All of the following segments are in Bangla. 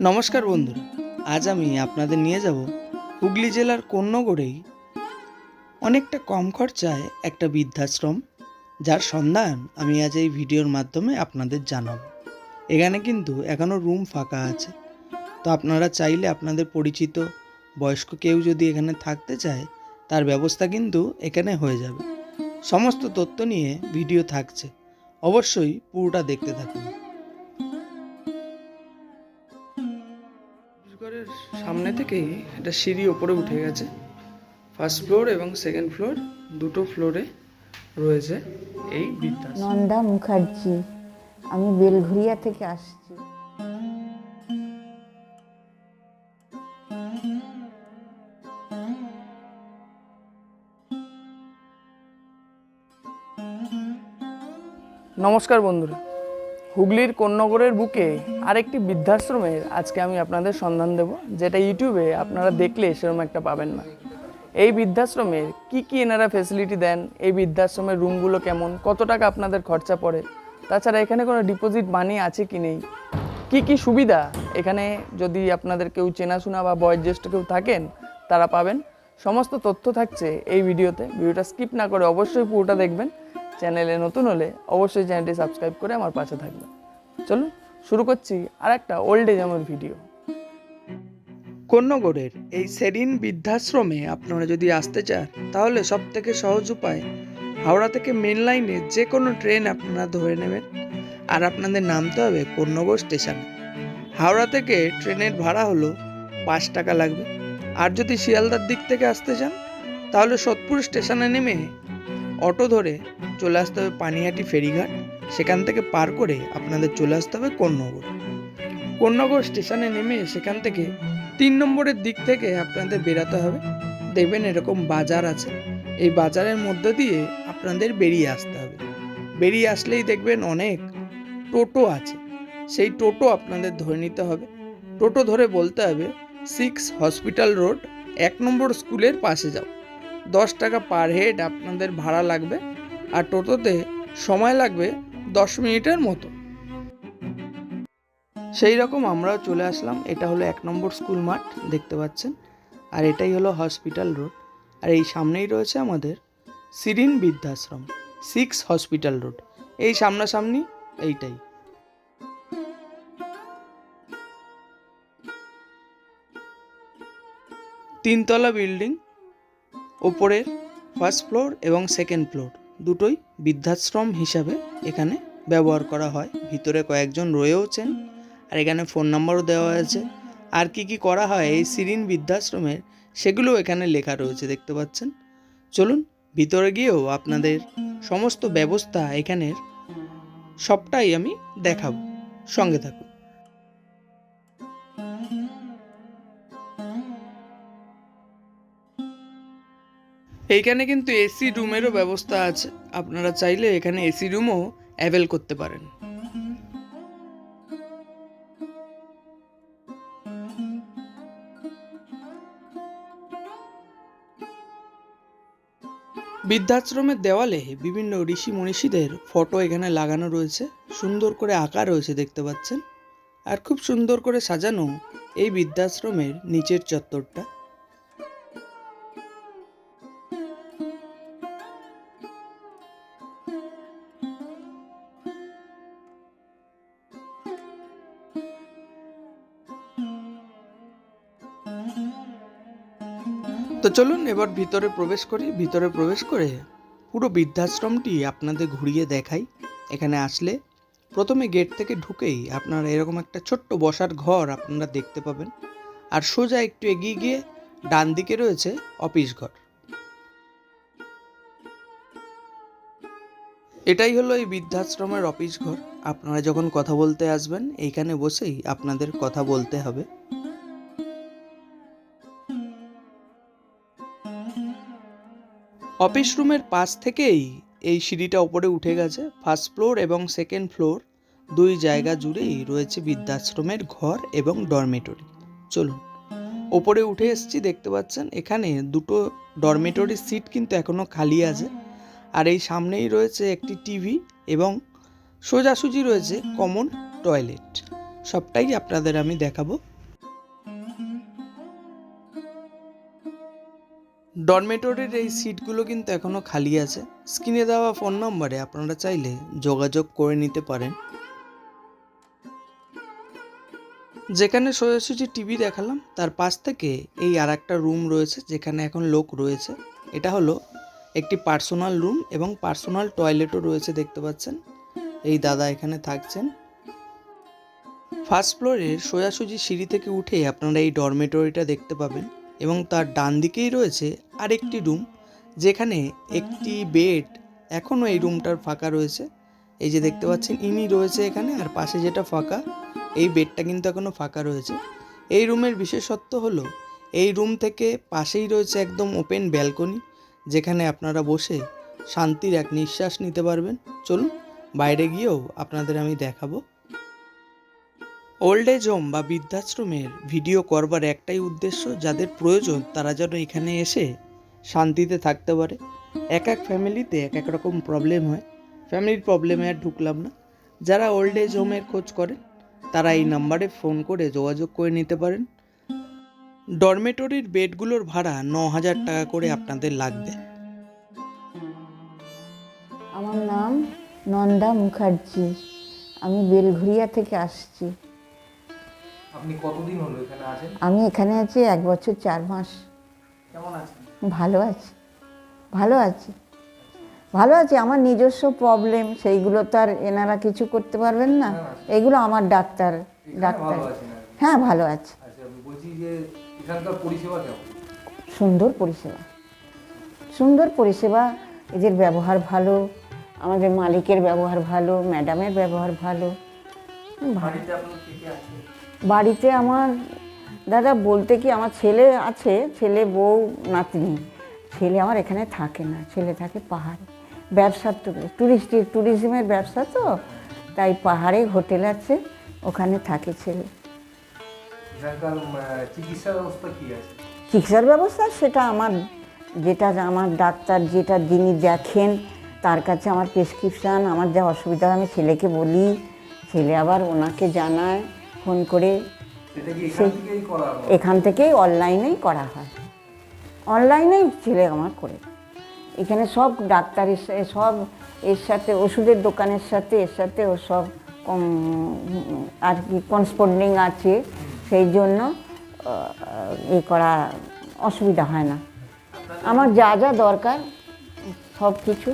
নমস্কার বন্ধুরা, আজ আমি আপনাদের নিয়ে যাব হুগলি জেলার কন্যগড়েই। অনেকটা কম খরচায় একটা বৃদ্ধাশ্রম, যার সন্ধান আমি আজ এই ভিডিওর মাধ্যমে আপনাদের জানাব। এখানে কিন্তু এখনও রুম ফাঁকা আছে। তো আপনারা চাইলে আপনাদের পরিচিত বয়স্ক কেউ যদি এখানে থাকতে চায়, তার ব্যবস্থা কিন্তু এখানে হয়ে যাবে। সমস্ত তথ্য নিয়ে ভিডিও থাকছে। অবশ্যই পুরোটা দেখতে থাকুন। সামনে থেকেই একটা সিঁড়ি ওপরে উঠে গেছে। ফার্স্ট ফ্লোর এবং সেকেন্ড ফ্লোর দুটো ফ্লোরে রয়েছে এই বৃদ্ধাশ্রম। নন্দা মুখার্জি আমি বেলঘুরিয়া থেকে আসছি। নমস্কার বন্ধুরা হুগলির কোন্নগরের বুকে আরেকটি বৃদ্ধাশ্রমের আজকে আমি আপনাদের সন্ধান দেব, যেটা ইউটিউবে আপনারা দেখলে সেরকম একটা পাবেন না। এই বৃদ্ধাশ্রমের কি কি এনারা ফেসিলিটি দেন, এই বৃদ্ধাশ্রমের রুমগুলো কেমন, কত টাকা আপনাদের খরচা পড়ে, তাছাড়া এখানে কোনো ডিপোজিট মানি আছে কি নেই, কি কি সুবিধা এখানে যদি আপনাদের কেউ চেনাশোনা বা বয়োজ্যেষ্ঠ কেউ থাকেন, তারা পাবেন। সমস্ত তথ্য থাকছে এই ভিডিওতে, ভিডিওটা স্কিপ না করে অবশ্যই পুরোটা দেখবেন। চ্যানেলে নতুন হলে অবশ্যই চ্যানেলটি সাবস্ক্রাইব করে আমার পাশে থাকবে। চলুন শুরু করছি আর একটা ওল্ড এজ আমার ভিডিও কন্যগড়ের এই সেরিন বৃদ্ধাশ্রমে আপনারা যদি আসতে চান, তাহলে সব থেকে সহজ উপায়, হাওড়া থেকে মেন লাইনে যে কোনো ট্রেন আপনারা ধরে নেবেন। আর আপনাদের নামতে হবে কন্যগড় স্টেশনে হাওড়া থেকে ট্রেনের ভাড়া হলো পাঁচ টাকা লাগবে। আর যদি শিয়ালদার দিক থেকে আসতে চান, তাহলে সোদপুর স্টেশনে নেমে অটো ধরে চলে আসতে হবে পানিহাটি ফেরিঘাট। সেখান থেকে পার করে আপনাদের চলে আসতে হবে কন্যগড় কন্যগড় স্টেশনে নেমে সেখান থেকে তিন নম্বরের দিক থেকে আপনাদের বেরাতে হবে। দেখবেন এরকম বাজার আছে। এই বাজারের মধ্য দিয়ে আপনাদের বেরিয়ে আসতে হবে। বেরিয়ে আসলেই দেখবেন অনেক টোটো আছে। সেই টোটো আপনাদের ধরে নিতে হবে। টোটো ধরে বলতে হবে, সিক্স হসপিটাল রোড, এক নম্বর স্কুলের পাশে যাও। দশ টাকা পার হেড আপনাদের ভাড়া লাগবে। আর টোটোতে সময় লাগবে দশ মিনিটের মতো। সেই রকম আমরাও চলে আসলাম। এটা হলো এক নম্বর স্কুল মাঠ, দেখতে পাচ্ছেন। আর এটাই হলো হসপিটাল রোড। আর এই সামনেই রয়েছে আমাদের সিরিন বৃদ্ধাশ্রম, সিক্স হসপিটাল রোড। এই সামনাসামনি এইটাই। তিনতলা বিল্ডিং, ওপরের ফার্স্ট ফ্লোর এবং সেকেন্ড ফ্লোর। দুটোই বৃদ্ধাশ্রম হিসাবে এখানে ব্যবহার করা হয়। ভিতরে কয়েকজন রয়েওছেন আর এখানে ফোন নাম্বারও দেওয়া আছে। আর কি কি করা হয় এই সিরিন বৃদ্ধাশ্রমের সেগুলো এখানে লেখা রয়েছে, দেখতে পাচ্ছেন? চলুন ভিতরে গিয়েও আপনাদের সমস্ত ব্যবস্থা এখানের সবটাই আমি দেখাবো। সঙ্গে থাকুন। এইখানে কিন্তু এসি রুমেরও ব্যবস্থা আছে। আপনারা চাইলে এখানে এসি রুমও অ্যাভেল করতে পারেন। বৃদ্ধাশ্রমের দেওয়ালে বিভিন্ন ঋষি মনীষীদের ফটো এখানে লাগানো রয়েছে। সুন্দর করে আঁকা রয়েছে দেখতে পাচ্ছেন। আর খুব সুন্দর করে সাজানো এই বৃদ্ধাশ্রমের নিচের চত্বরটা। তো চলুন এবার ভিতরে প্রবেশ করি, ভিতরে প্রবেশ করে পুরো বৃদ্ধাশ্রমটি আপনাদের ঘুরিয়ে দেখাই। এখানে আসলে প্রথমে গেট থেকে ঢুকেই আপনারা এরকম একটা ছোট্ট বসার ঘর আপনারা দেখতে পাবেন। আর সোজা একটু এগিয়ে গিয়ে ডান দিকে রয়েছে অফিস ঘর। এটাই হলো এই বৃদ্ধাশ্রমের অফিস ঘর। আপনারা যখন কথা বলতে আসবেন, এইখানে বসেই আপনাদের কথা বলতে হবে। অফিস রুমের পাশ থেকেই এই সিঁড়িটা ওপরে উঠে গেছে। ফার্স্ট ফ্লোর এবং সেকেন্ড ফ্লোর দুই জায়গা জুড়েই রয়েছে বৃদ্ধাশ্রমের ঘর এবং ডরমেটরি চলুন ওপরে উঠে এসেছি, দেখতে পাচ্ছেন, এখানে দুটো ডরমেটরির সিট কিন্তু এখনও খালি আছে। আর এই সামনেই রয়েছে একটি টিভি এবং সোজাসুজি রয়েছে কমন টয়লেট সবটাই আপনাদের আমি দেখাবো। ডরমেটরির এই সিটগুলো কিন্তু এখনও খালি আছে। স্ক্রিনে দেওয়া ফোন নম্বরে আপনারা চাইলে যোগাযোগ করে নিতে পারেন। যেখানে সোজাসুজি টিভি দেখালাম, তার পাশ থেকে এই আর একটা রুম রয়েছে, যেখানে এখন লোক রয়েছে। এটা হলো একটি পার্সোনাল রুম এবং পার্সোনাল টয়লেটও রয়েছে দেখতে পাচ্ছেন। এই দাদা এখানে থাকছেন। ফার্স্ট ফ্লোরে সোজাসুজি সিঁড়ি থেকে উঠে আপনারা এই ডরমেটরিটা দেখতে পাবেন। এবং তার ডান দিকেই রয়েছে আরেকটি রুম, যেখানে একটি বেড এখনও এই রুমটার ফাঁকা রয়েছে। এই যে দেখতে পাচ্ছেন, ইনি রয়েছে এখানে, আর পাশে যেটা ফাঁকা, এই বেডটা কিন্তু এখনও ফাঁকা রয়েছে। এই রুমের বিশেষত্ব হলো, এই রুম থেকে পাশেই রয়েছে একদম ওপেন ব্যালকনি, যেখানে আপনারা বসে শান্তির এক নিঃশ্বাস নিতে পারবেন। চলুন, বাইরে গিয়েও আপনাদের আমি দেখাবো। ওল্ড এজ হোম বা বৃদ্ধাশ্রমের ভিডিও করবার একটাই উদ্দেশ্য যাদের প্রয়োজন তারা যেন এখানে এসে শান্তিতে থাকতে পারে। এক এক ফ্যামিলিতে এক এক রকম প্রবলেম হয়। ফ্যামিলির প্রবলেমে আর ঢুকলাম না। যারা ওল্ড এজ হোমের খোঁজ করেন, তারা এই নাম্বারে ফোন করে যোগাযোগ করে নিতে পারেন। ডরমেটরির বেডগুলোর ভাড়া ন হাজার টাকা করে আপনাদের লাগবে। আমার নাম নন্দা মুখার্জি। আমি বেলঘুরিয়া থেকে আসছি। আপনি কতদিন হলো এখানে আছেন? আমি এখানে আছি এক বছর চার মাস। কেমন আছেন? ভালো আছি। ভালো আছি। ভালো আছি আমার নিজস্ব প্রবলেম সেইগুলো তো আর এনারা কিছু করতে পারবেন না। এগুলো আমার ডাক্তার ডাক্তার। হ্যাঁ ভালো আছে। আচ্ছা সুন্দর পরিষেবা। সুন্দর পরিষেবা এদের ব্যবহার ভালো আমাদের মালিকের ব্যবহার ভালো ম্যাডামের ব্যবহার ভালো। বাড়িতে আমার দাদা বলতে কি আমার ছেলে আছে ছেলে বউ নাতনি। ছেলে আমার এখানে থাকে না ছেলে থাকে পাহাড়ে। ব্যবসার তো টুরিস্ট ট্যুরিজমের ব্যবসা তো তাই পাহাড়ে হোটেল আছে ওখানে থাকে ছেলে। চিকিৎসার ব্যবস্থা সেটা আমার যেটা আমার ডাক্তার যেটা যিনি দেখেন তার কাছে আমার প্রেসক্রিপশান আমার যা অসুবিধা হয় আমি ছেলেকে বলি। ছেলে আবার ওনাকে জানায়। ফোন করে এখান থেকেই অনলাইনেই করা হয়। অনলাইনেই ছেলে আমার করে। এখানে সব ডাক্তারের সব এর সাথে ওষুধের দোকানের সাথে এর সাথে ও সব আর কি কনস্পন্ডিং আছে সেই জন্য এ করা অসুবিধা হয় না। আমার যা যা দরকার সব কিছু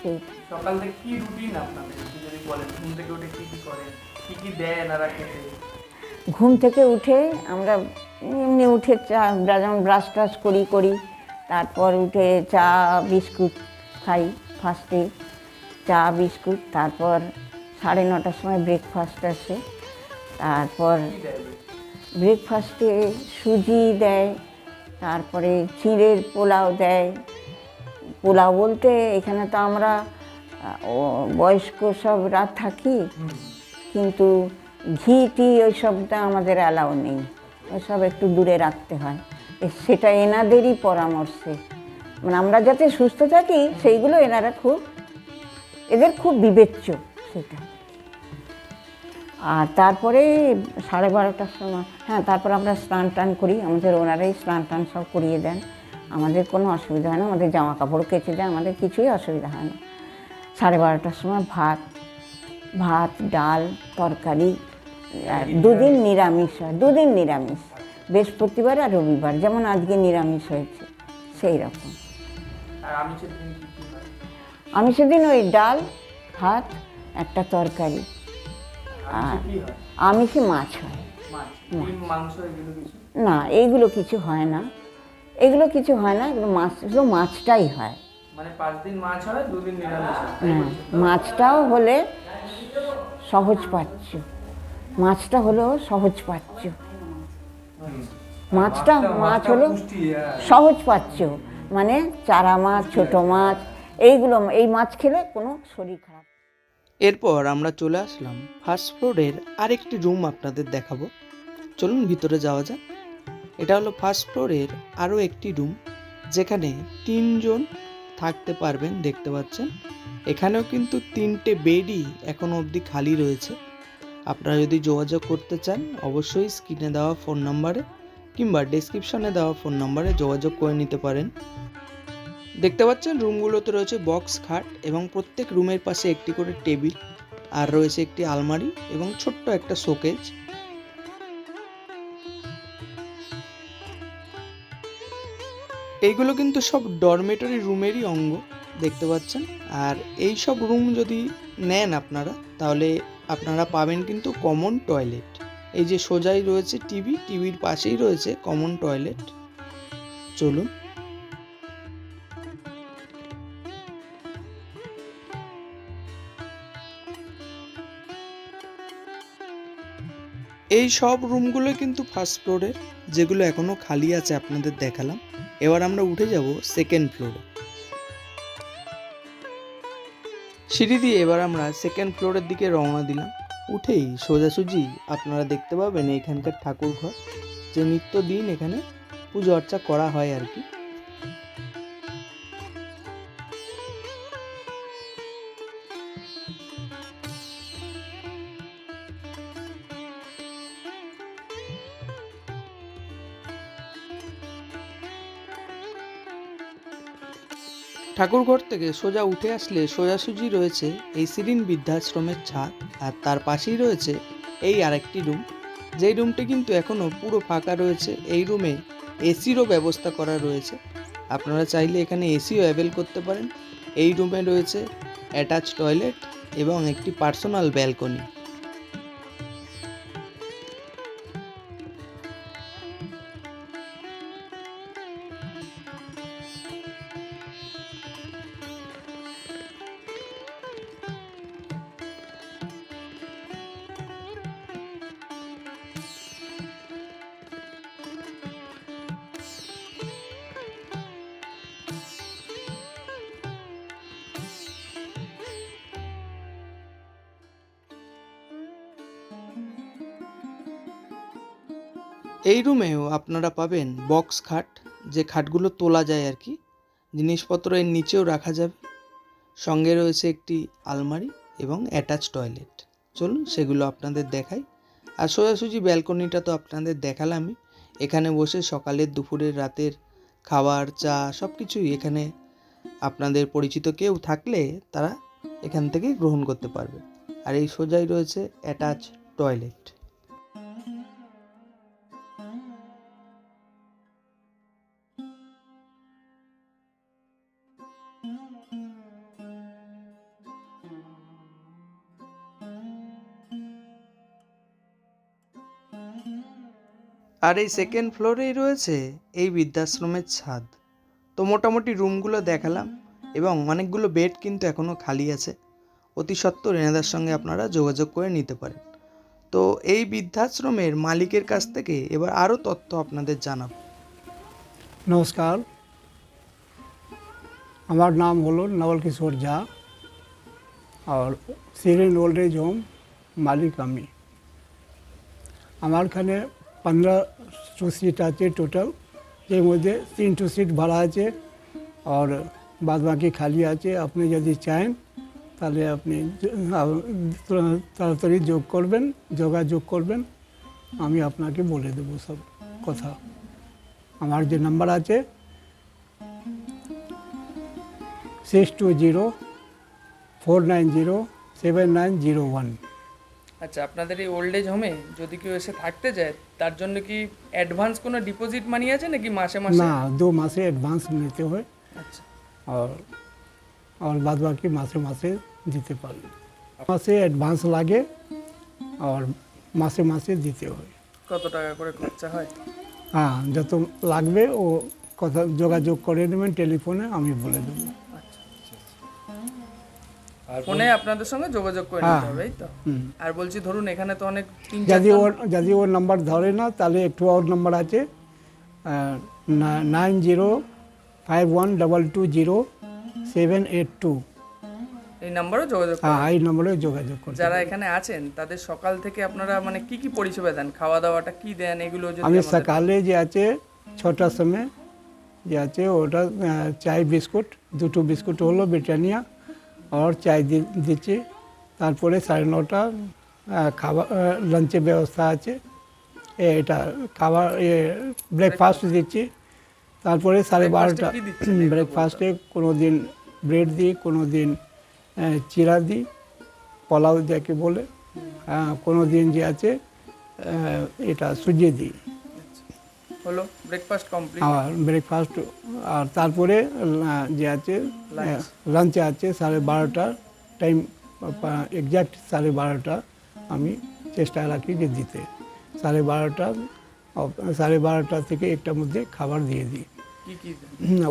সেই। সকাল থেকে কি রুটিন আপনাদের? যদি বলেন ঘুম থেকে উঠে কি কি করেন? কি কি দেন এরা খেতে? ঘুম থেকে উঠে আমরা এমনি উঠে চা যেমন ব্রাশ ট্রাশ করি করি। তারপর উঠে চা বিস্কুট খাই ফার্স্টে চা বিস্কুট তারপর সাড়ে নটার সময় ব্রেকফাস্ট আসে। তারপর ব্রেকফাস্টে সুজি দেয় তারপরে চিঁড়ের পোলাও দেয়। পোলাও বলতে এখানে তো আমরা বয়স্ক সব রাত থাকি। কিন্তু ঘি টি ওই সবটা আমাদের অ্যালাউ নেই। ওসব একটু দূরে রাখতে হয়। সেটা এনাদেরই পরামর্শে। মানে আমরা যাতে সুস্থ থাকি, সেইগুলো এনারা খুব, এদের খুব বিবেচ্য সেটা। আর তারপরে সাড়ে বারোটার সময় হ্যাঁ তারপর আমরা স্নান টান করি। আমাদের ওনারাই স্নান টান সব করিয়ে দেন। আমাদের কোনো অসুবিধা হয় না। আমাদের জামা কাপড় কেচে দেয়। আমাদের কিছুই অসুবিধা হয় না। সাড়ে বারোটার সময় ভাত ভাত, ডাল, তরকারি আর দুদিন নিরামিষ হয় দুদিন নিরামিষ। বৃহস্পতিবার আর রবিবার যেমন আজকে নিরামিষ হয়েছে সেই রকম। আর আমি সেদিন ওই ডাল ভাত একটা তরকারি। হয়? আমিষে মাছ হয়। না এইগুলো কিছু হয় না। এগুলো কিছু হয় না এগুলো মাছ শুধু মাছটাই হয়। মানে মাছটাও হলে সহজ পাচ্য মাছটা হলো সহজ পাচ্য। মাছটা মাছ হলো হ্যাঁ। সহজ পাচ্য। মানে চারা মাছ ছোট মাছ এইগুলো এই মাছ খেলে কোনো শরীর খারাপ। এরপর আমরা চলে আসলাম ফার্স্ট ফ্লোরের আরেকটি রুম আপনাদের দেখাবো। চলুন ভিতরে যাওয়া যাক। এটা হলো ফার্স্ট ফ্লোরের আরও একটি রুম যেখানে তিনজন থাকতে পারবেন দেখতে পাচ্ছেন। এখানেও কিন্তু তিনটে বেডই এখনও অবধি খালি রয়েছে। আপনারা যদি যোগাযোগ করতে চান, অবশ্যই স্ক্রিনে দেওয়া ফোন নাম্বারে কিংবা ডেসক্রিপশনে দেওয়া ফোন নাম্বারে যোগাযোগ করে নিতে পারেন। দেখতে পাচ্ছেন রুমগুলোতে রয়েছে বক্স খাট এবং প্রত্যেক রুমের পাশে একটি করে টেবিল আর রয়েছে একটি আলমারি এবং ছোট্ট একটা শোকেজ এইগুলো কিন্তু সব ডরমেটরি রুমেরই অঙ্গ, দেখতে পাচ্ছেন। আর এই সব রুম যদি নেন আপনারা, তাহলে আপনারা পাবেন কিন্তু কমন টয়লেট এই যে সোজাই রয়েছে টিভি টিভির পাশেই রয়েছে কমন টয়লেট চলুন। এই সব রুমগুলো কিন্তু ফার্স্ট ফ্লোরের যেগুলো এখনও খালি আছে আপনাদের দেখালাম। এবার আমরা উঠে যাব সেকেন্ড ফ্লোরে সিঁড়ি দিয়ে এবার আমরা সেকেন্ড ফ্লোরের দিকে রওনা দিলাম। উঠেই সোজাসুজি আপনারা দেখতে পাবেন এখানকার ঠাকুর ঘর যে নিত্যদিন এখানে পুজো অর্চা করা হয় আর কি। ঠাকুরঘর থেকে সোজা উঠে আসলে সোজাসুজি রয়েছে এই সিরিন বৃদ্ধাশ্রমের ছাদ, আর তার পাশেই রয়েছে এই আরেকটি রুম। যেই রুমটি কিন্তু এখনও পুরো ফাঁকা রয়েছে, এই রুমে এসিরও ব্যবস্থা করা রয়েছে। আপনারা চাইলে এখানে এসিও অ্যাভেল করতে পারেন। এই রুমে রয়েছে অ্যাটাচ টয়লেট এবং একটি পার্সোনাল ব্যালকনি। এই রুমেও আপনারা পাবেন বক্স খাট, যে খাটগুলো তোলা যায় আর কি। জিনিসপত্র এর নিচেও রাখা যাবে। সঙ্গে রয়েছে একটি আলমারি এবং অ্যাটাচ টয়লেট চলুন সেগুলো আপনাদের দেখাই। আর সোজাসুজি ব্যালকনিটা তো আপনাদের দেখালামই। এখানে বসে সকালের, দুপুরের, রাতের খাবার, চা সব কিছুই এখানে আপনাদের পরিচিত কেউ থাকলে তারা এখান থেকে গ্রহণ করতে পারবে। আর এই সোজাই রয়েছে অ্যাটাচ টয়লেট আর এই সেকেন্ড ফ্লোরেই রয়েছে, এই বৃদ্ধাশ্রমের ছাদ। তো মোটামুটি রুমগুলো দেখালাম এবং অনেকগুলো বেড কিন্তু এখনও খালি আছে। অতি সত্ত্বর এনাদের সঙ্গে আপনারা যোগাযোগ করে নিতে পারেন। তো এই বৃদ্ধাশ্রমের মালিকের কাছ থেকে এবার আরও তথ্য আপনাদের জানাব। নমস্কার। আমার নাম হলো নবল কিশোর ঝা আর সিরিন ওল্ড এজ হোম মালিক আমি। আমার এখানে পনেরোশো সিট আছে টোটাল, এর মধ্যে তিনশো সিট ভাড়া আছে আর বাদ বাকি খালি আছে, আপনি যদি চান তাহলে আপনি তাড়াতাড়ি যোগ করবেন, যোগাযোগ করবেন, আমি আপনাকে বলে দেবো সব কথা। আমার যে নাম্বার আছে six two zero four nine zero seven nine zero one আচ্ছা আপনাদের এই ওল্ড এজ হোমে যদি কেউ এসে থাকতে যায় তার জন্য কি অ্যাডভান্স কোনো ডিপোজিট মানি আছে নাকি মাসে মাসে? না দু মাসে অ্যাডভান্স নিতে হয়। আচ্ছা। আর আর বাদ বাকি মাসে মাসে দিতে পারবে মাসে অ্যাডভান্স লাগে আর মাসে মাসে দিতে হয়। কত টাকা করে খরচা হয়? হ্যাঁ যত লাগবে ও কথা যোগাযোগ করে নেবেন টেলিফোনে আমি বলে দেবো। ফোনে আপনাদের সঙ্গে যোগাযোগ করে হ্যাঁ। নিতে হবে তো। আর বলছি ধরুন এখানে তো অনেক যদি ওর যদি ওর নাম্বার ধরে না তাহলে একটু ওর নাম্বার আছে nine zero five one double two zero seven eight two. এই নাম্বারও যোগাযোগ হ্যাঁ। এই নম্বরে যোগাযোগ করতে যারা এখানে আছেন তাদের সকাল থেকে আপনারা মানে কি কি পরিষেবা দেন? খাওয়া দাওয়াটা কি দেন? এগুলো যদি আমি সকালে যে আছে ছটার সময় যে আছে ওটা চাই বিস্কুট দুটো বিস্কুট হলো ব্রিটানিয়া আর চাই দি- দিচ্ছি তারপরে সাড়ে নটা খাবার লাঞ্চের ব্যবস্থা আছে এ, এটা খাবার ব্রেকফাস্ট দিচ্ছি তারপরে সাড়ে বারোটা ব্রেকফাস্টে কোনো দিন ব্রেড দিই কোনো দিন চিরা দিই পোলাও যাকে বলে কোনো দিন যে আছে এটা সুজি দিই হলো ব্রেকফাস্ট কমপ্লিট আর ব্রেকফাস্ট আর তারপরে যে আছে লাঞ্চে আছে সাড়ে বারোটা টাইম এক্স্যাক্ট সাড়ে বারোটা আমি চেষ্টা রাখি যে দিতে। সাড়ে বারোটা সাড়ে বারোটা থেকে একটার মধ্যে খাবার দিয়ে দিই।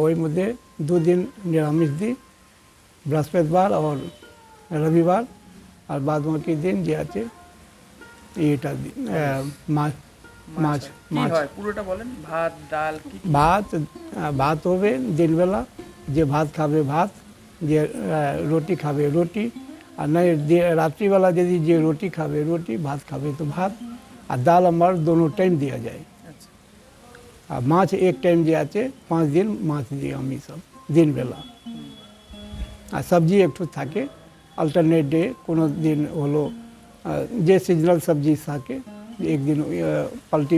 ওই মধ্যে দুদিন নিরামিষ দিই বৃহস্পতিবার আর রবিবার আর বাদ বাকি দিন যে আছে এটা দিই মাছ মাছ। মাছ হয়? পুরোটা বলেন। ভাত ডাল? ভাত ভাত হবে দিনবেলা যে ভাত খাবে ভাত যে রুটি খাবে রুটি আর নাই রাত্রিবেলা যদি যে রুটি খাবে রুটি ভাত খাবে তো ভাত আর ডাল আমার দোনো টাইম দেওয়া যায়। আচ্ছা। আর মাছ এক টাইম যে আছে পাঁচ দিন মাছ দিই আমি সব দিনবেলা। আর সবজি একটু থাকে অল্টারনেট ডে কোনো দিন হলো যে সিজনাল সবজি থাকে একদিন আহ, পাল্টি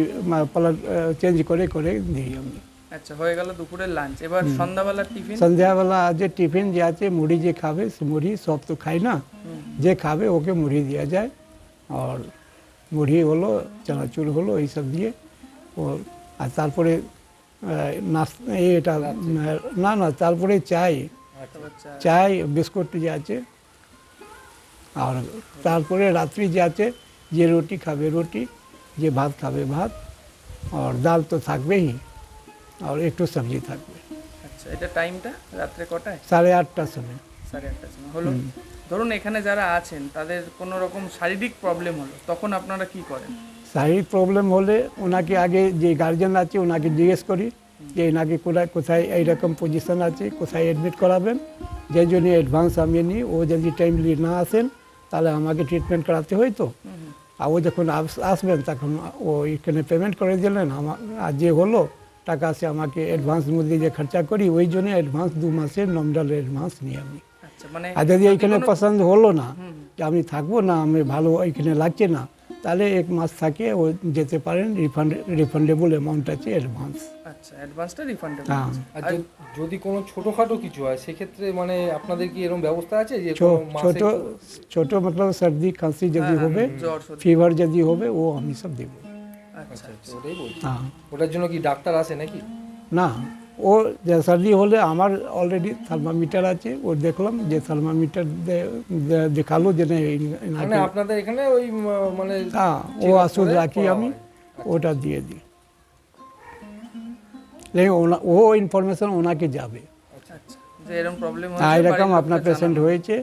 পালট চেঞ্জ করে করে দিই আমি। আচ্ছা হয়ে গেল দুপুরের লাঞ্চ এবার সন্ধ্যাবেলার টিফিন? সন্ধ্যাবেলা যে টিফিন যে আছে মুড়ি যে খাবে মুড়ি সব তো খায় না। যে খাবে ওকে মুড়ি দেওয়া যায়। আর মুড়ি হলো চানাচুর হলো এইসব দিয়ে। ও আর তারপরে নাস্তা এটা না না তারপরে চাই। তারপর চাই বিস্কুট যে আছে। আর তারপরে রাত্রি যে আছে যে রুটি খাবে রুটি যে ভাত খাবে ভাত আর ডাল তো থাকবেই আর একটু সবজি থাকবে। আচ্ছা এটা টাইমটা রাত্রে কটায়? সাড়ে আটটার সময়। সাড়ে আটটার সময়। হলো ধরুন এখানে যারা আছেন তাদের কোনো রকম শারীরিক প্রবলেম হলো তখন আপনারা কি করেন? শারীরিক প্রবলেম হলে ওনাকে আগে যে গার্জেন আছে ওনাকে জিজ্ঞেস করি যে এনাকে কোথায় কোথায় এইরকম পজিশন আছে কোথায় অ্যাডমিট করাবেন। যে জন্য অ্যাডভান্স আমি নিই ও যদি টাইমলি না আসেন তাহলে আমাকে ট্রিটমেন্ট করাতে হয় তো আর ও যখন আস- আসবেন তখন ও এখানে পেমেন্ট করে দিলেন আমার আর যে হলো টাকা সে আমাকে অ্যাডভান্স মধ্যে যে খরচা করি ওই জন্য অ্যাডভান্স দু মাসের নমিনাল অ্যাডভান্স নিই আমি। আচ্ছা মানে আর যদি এইখানে পছন্দ হলো না। যে আমি থাকব না আমি ভালো এখানে লাগছে না তাহলে এক মাস থাকে ও যেতে পারেন রিফান্ড রিফান্ডেবল অ্যামাউন্ট আছে অ্যাডভান্স আচ্ছা অ্যাডভান্সটা রিফান্ডেবল হ্যাঁ। আর যদি- কোনো ছোটখাটো কিছু হয় সেক্ষেত্রে মানে আপনাদের কি এরকম ব্যবস্থা আছে যে ছোট ছোট মতলব সর্দি খাঁসি যদি হ্যাঁ, হবে ফিভার যদি হবে ও আমি সব দেব। আচ্ছা আচ্ছা ওটাই বলছি। হ্যাঁ। ওটার জন্য কি ডাক্তার আসে নাকি? না ও সর্দি হলে আমার অলরেডি থার্মামিটার আছে ও দেখলাম যে থার্মামিটার দেখাল যে না এই- মানে আপনাদের এখানে ওই মানে হ্যাঁ ও ওষুধ রাখি আমি ওটা দিয়ে দিই। ও ইনফরমেশন ওনাকে যাবে। আচ্ছা এরকম প্রবলেম আর এরকম আপনার পেশেন্ট হয়েছে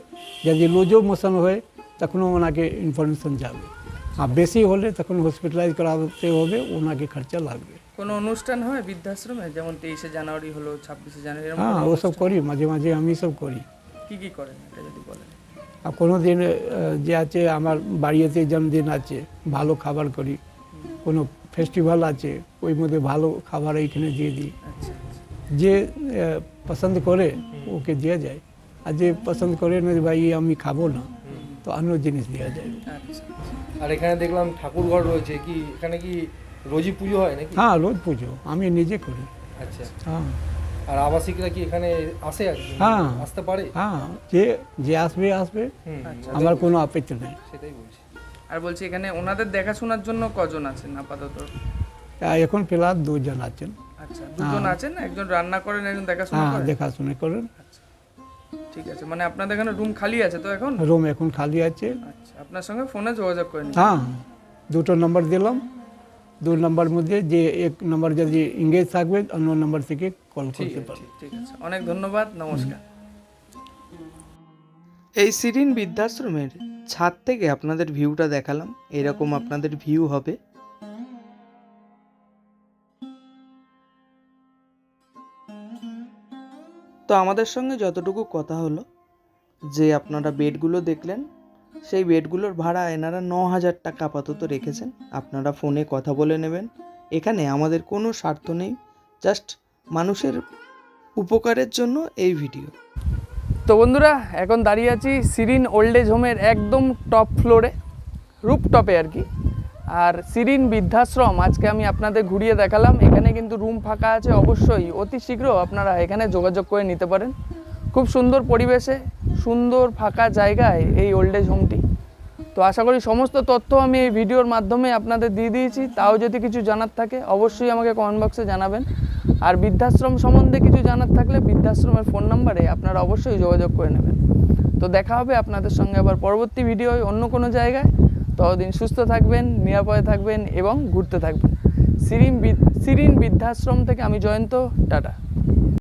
যদি লুজো মোশন হয় তখনও ওনাকে ইনফরমেশন যাবে। আর বেশি হলে তখন হসপিটালাইজ করাতে হবে ওনাকে খরচা লাগবে। কোনো অনুষ্ঠান হয় বৃদ্ধাশ্রমে? যেমন তেইশে জানুয়ারি হলো ছাব্বিশে জানুয়ারি হ্যাঁ ওসব করি মাঝে মাঝে আমি সব করি। কি কি করেন? এটা যদি বলেন। আর কোনো দিন যে আছে আমার বাড়িতে জন্মদিন আছে ভালো খাবার করি কোনো ফেস্টিভ্যাল আছে ওই মধ্যে ভালো খাবার এইখানে দিয়ে দিই। আচ্ছা যে পছন্দ করে ওকে দেওয়া যায়। আর যে পছন্দ করে না যে ভাই আমি খাব না। তো অন্য জিনিস দেওয়া যায়। আর এখানে দেখলাম ঠাকুর ঘর রয়েছে কি এখানে কি রোজই পুজো হয় নাকি? হ্যাঁ রোজ পুজো আমি নিজে করি। আচ্ছা। হ্যাঁ। আর আবাসিকরা কি এখানে আসে হ্যাঁ। আসতে পারে? হ্যাঁ যে যে আসবে আসবে। আচ্ছা। আমার কোনো আপত্তি নেই। সেটাই বলছি। আর বলছি এখানে ওনাদের দেখাশোনার জন্য কজন আছেন আপাতত? এখন ফিলহাল দুজন আছেন। আচ্ছা দুজন আছেন? একজন রান্না করেন একজন দেখাশোনা হ্যাঁ করেন? দেখাশোনা করেন। আচ্ছা ঠিক আছে। মানে আপনাদের এখানে রুম খালি আছে তো এখন? রুম এখন খালি আছে। আচ্ছা আপনার সঙ্গে ফোনে যোগাযোগ করে নিন। হ্যাঁ দুটো নম্বর দিলাম। দু নম্বর মধ্যে যে এক নম্বর যদি ইংগেজ থাকবে অন্য নম্বর থেকে কল করতে পারবে। ঠিক আছে। অনেক ধন্যবাদ নমস্কার। এই সিরিন বৃদ্ধাশ্রমের ছাদ থেকে আপনাদের ভিউটা দেখালাম। এরকম আপনাদের ভিউ হবে। তো আমাদের সঙ্গে যতটুকু কথা হলো, যে আপনারা বেডগুলো দেখলেন, সেই বেডগুলোর ভাড়া এনারা ন হাজার টাকা আপাতত রেখেছেন। আপনারা ফোনে কথা বলে নেবেন। এখানে আমাদের কোনো স্বার্থ নেই, জাস্ট মানুষের উপকারের জন্য এই ভিডিও। তো বন্ধুরা, এখন দাঁড়িয়ে আছি সিরিন ওল্ড এজ হোমের একদম টপ ফ্লোরে, রূপটপে আর কি। আর সিরিন বৃদ্ধাশ্রম, আজকে আমি আপনাদের ঘুরিয়ে দেখালাম। এখানে কিন্তু রুম ফাঁকা আছে, অবশ্যই। অতি শীঘ্র আপনারা এখানে যোগাযোগ করে নিতে পারেন। খুব সুন্দর পরিবেশে, সুন্দর ফাঁকা জায়গায় এই ওল্ড এজ হোমটি। তো আশা করি সমস্ত তথ্য আমি এই ভিডিওর মাধ্যমে আপনাদের দিয়ে দিয়েছি। তাও যদি কিছু জানার থাকে, অবশ্যই আমাকে কমেন্ট বক্সে জানাবেন। আর বৃদ্ধাশ্রম সম্বন্ধে কিছু জানার থাকলে বৃদ্ধাশ্রমের ফোন নাম্বারে আপনারা অবশ্যই যোগাযোগ করে নেবেন। তো দেখা হবে আপনাদের সঙ্গে আবার পরবর্তী ভিডিওয় অন্য কোনো জায়গায়। ততদিন সুস্থ থাকবেন, নিরাপদে থাকবেন এবং ঘুরতে থাকবেন। সিরিন সিরিন বৃদ্ধাশ্রম থেকে আমি জয়ন্ত, টাটা।